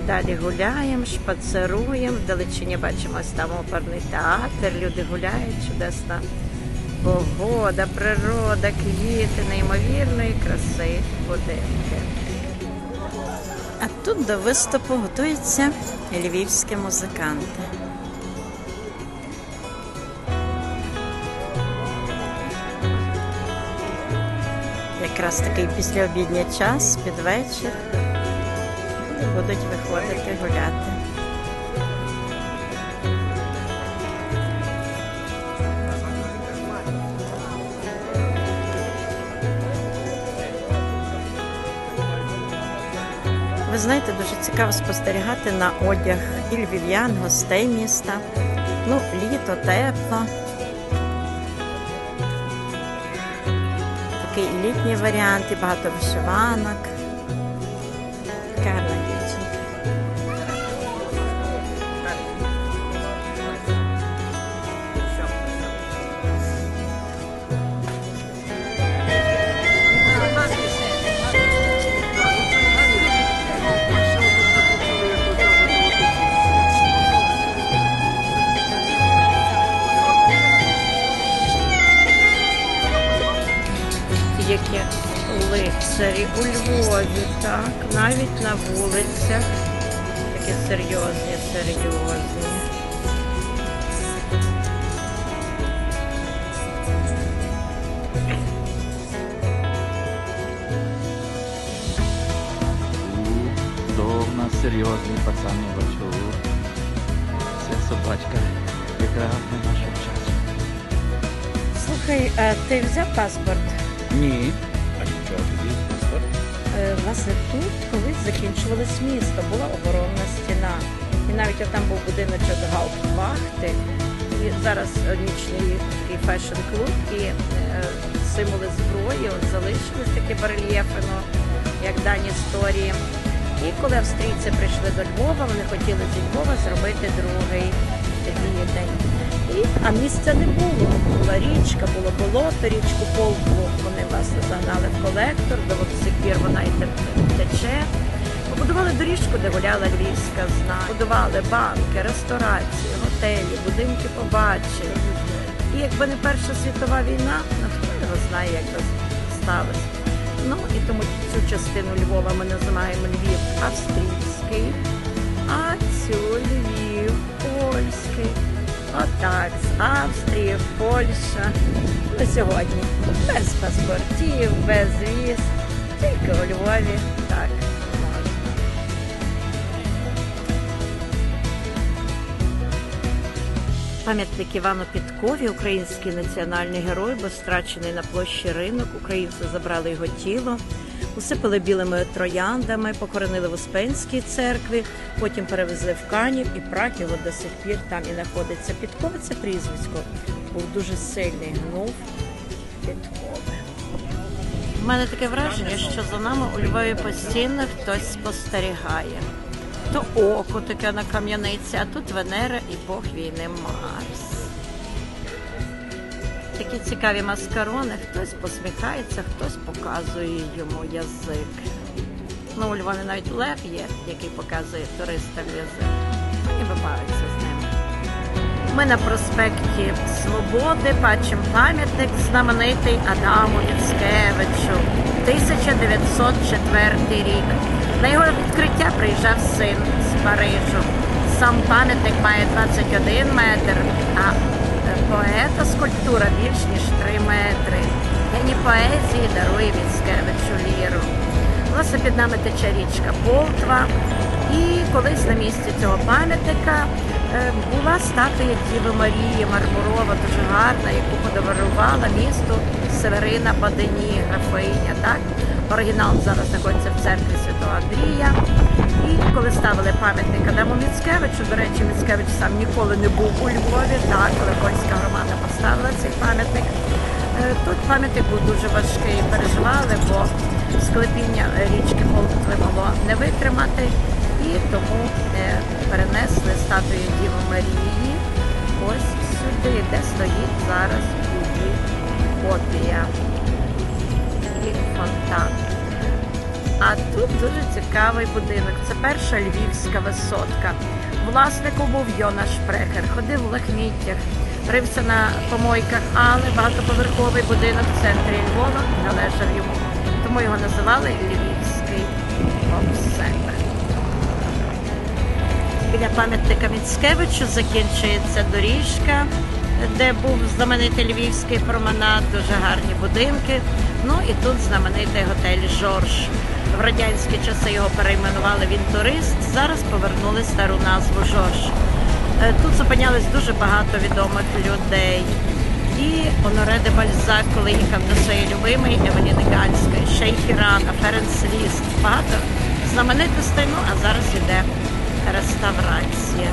далі гуляємо, шпацеруємо. Вдалечині бачимо ось там оперний театр. Люди гуляють, чудесна погода, природа, квіти, неймовірної краси будинки. А тут до виступу готуються львівські музиканти. Якраз такий післяобідній час, під вечір. Люди будуть виходити гуляти. Ви знаєте, дуже цікаво спостерігати на одяг і львів'ян, гостей міста. Ну, літо, тепло. Такий літній варіант і багато вишиванок. Львові, так, навіть на вулицях. Такі серйозні, серйозні. То в нас серйозний пацан я бачу. Це собачка, яка не нашого часу. Слухай, а ти взяв паспорт? Ні. А нічого тобі? Е, Власне, тут колись закінчувалось місто, була оборонна стіна. І навіть там був будиночок Гауптвахти. І зараз е, нічний фешн-клуб і е, символи зброї залишились такі барельєфи, ну, як дані історії. І коли австрійці прийшли до Львова, вони хотіли зі Львова зробити другий відень. І, а місця не було. Була річка, було болото, річку Полтву вони власне загнали в колектор, до от сих пір вона і тече. Побудували доріжку, де гуляла львівська зна. Будували банки, ресторації, готелі, будинки побачень. І якби не Перша світова війна, ну хто його знає, як це сталося. Ну і тому цю частину Львова ми називаємо Львів австрійський, а цю Львів польський. Отак, з Австрії, Польща. На сьогодні без паспортів, без віз, тільки у Львові так. Пам'ятник Івану Підкові, український національний герой, був страчений на площі ринок. Українці забрали його тіло, усипали білими трояндами, похоронили в Успенській церкві, потім перевезли в Канів і його до сих пір там і знаходиться. Підкове це прізвисько. Був дуже сильний гнув Підкове. У мене таке враження, що за нами у Львові постійно хтось спостерігає. То око таке на кам'яниці, а тут Венера і Бог війни Марс. Такі цікаві маскарони, хтось посміхається, хтось показує йому язик. Ну, у Львові навіть лев є, який показує туристам язик. І вибавиться з ним. Ми на проспекті Свободи бачимо пам'ятник знаменитий Адаму Міцкевичу, 1904 рік. На його відкриття приїжджав син з Парижу. Сам пам'ятник має 21 метр, а поета скульптура більш ніж 3 метри. Геній поезії дарує Міцкевичу ліру. Власне, під нами тече річка Полтва. І колись на місці цього пам'ятника е, була статуя Діви Марії Мармурова, дуже гарна, яку подарувала місту Северина Бадені, графиня. Так? Оригінал зараз знаходиться в церкві Святого Андрія. І коли ставили пам'ятник Адаму Міцкевичу, до речі, Міцкевич сам ніколи не був у Львові, так, коли польська громада поставила цей пам'ятник. Е, Тут пам'ятник був дуже важкий, переживали, бо склепіння річки Полтви могло не витримати, і тому е, перенесли статую Діви Марії ось сюди, де стоїть зараз її копія і фонтан. А тут дуже цікавий будинок. Це перша львівська висотка. Власником був Йона Шпрехер, ходив в лахміттях, рився на помойках, але багатоповерховий будинок в центрі Львова належав йому. Тому його називали Львівський обсек. Біля пам'ятника Міцкевичу закінчується доріжка, де був знаменитий львівський променад, дуже гарні будинки. Ну і тут знаменитий готель Жорж. В радянські часи його перейменували він турист. Зараз повернули стару назву Жорж. Е, Тут зупинялось дуже багато відомих людей. І Оноре де Бальзак, коли їхав до своєї любимої Евеліни Ганської, Шейхірана, Ференс Ліст. Багато знаменитостей, ну а зараз іде реставрація.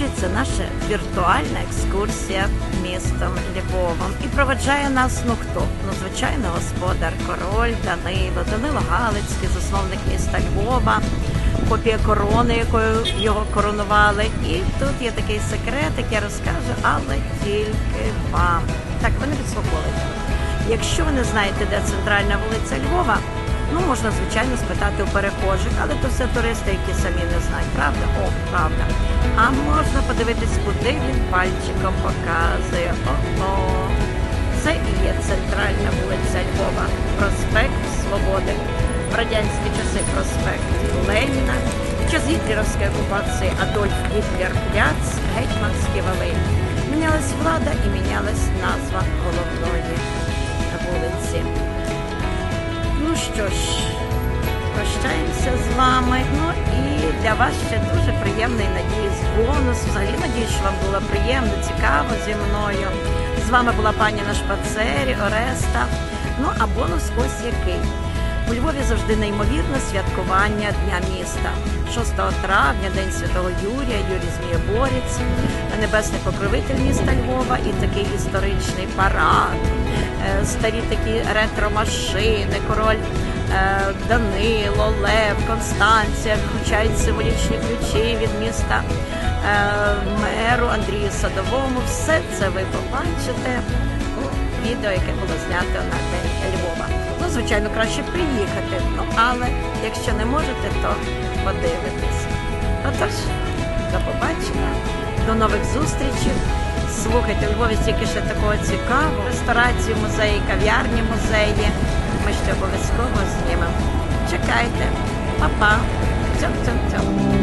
Закінчується наша віртуальна екскурсія містом Львовом. І проведжає нас ну хто? Ну, звичайно, господар, король Данило, Данило Галицький, засновник міста Львова, копія корони, якою його коронували. І тут є такий секрет, який я розкажу, але тільки вам. Так, ви не підслуховуєте. Якщо ви не знаєте, де центральна вулиця Львова, ну можна звичайно спитати у перехожих, але то все туристи, які самі не знають, правда? О, правда. А можна подивитись, куди він пальчиком показує. О-о. Це і є центральна вулиця Львова, проспект Свободи. В радянські часи проспект Леніна. В час гітлерівської окупації Адольф Гітлер Пляц, Гетьманський Волинь. Мінялась влада і мінялась назва головної вулиці. Що ж, прощаємося з вами. Ну і для вас ще дуже приємний надіюсь бонус. Взагалі надіюсь, що вам було приємно, цікаво зі мною. З вами була пані на шпацері, Ореста. Ну а бонус ось який. У Львові завжди неймовірне святкування Дня міста. 6 травня, День Святого Юрія, Юрій Змієборець, небесний покровитель міста Львова і такий історичний парад. Е, Старі такі ретро-машини, король е, Данило, Лев, Констанція вручають символічні ключі від міста е, меру Андрію Садовому. Все це ви побачите у відео, яке було знято на День Львова. Звичайно, краще приїхати. Ну, але якщо не можете, то подивитись. Отож, до побачення, до нових зустрічей. Слухайте, у Львові стільки ще такого цікавого. Ресторації, музеї, кав'ярні, музеї. Ми ще обов'язково знімемо. Чекайте. Па-па. Цьом-цьом-цьом.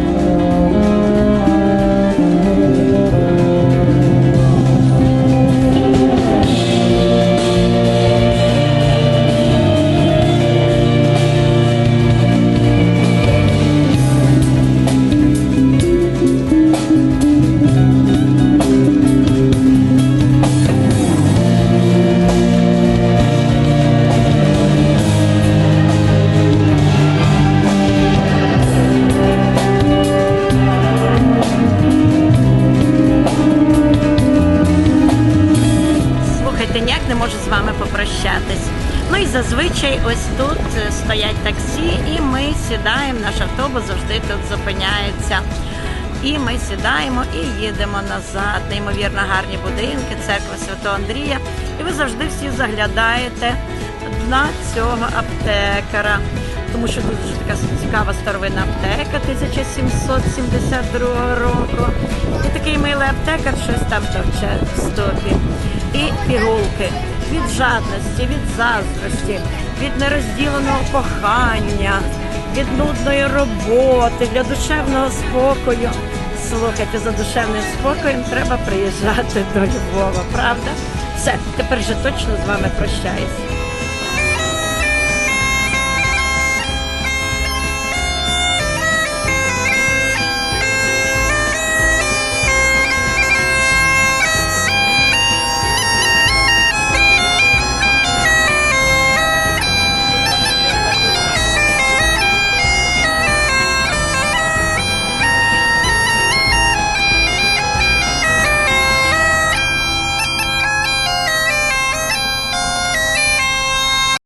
Можу з вами попрощатись. Ну і зазвичай ось тут е, стоять таксі, і ми сідаємо. Наш автобус завжди тут зупиняється. І ми сідаємо і їдемо назад. Неймовірно гарні будинки, церква Святого Андрія. І ви завжди всі заглядаєте на цього аптекара. Тому що тут дуже така цікава старовинна аптека 1772 року. І такий милий аптекар щось там товче в стопі. І пігулки від жадності, від заздрості, від нерозділеного кохання, від нудної роботи, для душевного спокою. Слухайте, за душевним спокоєм треба приїжджати до Львова, правда? Все, тепер же точно з вами прощаюсь.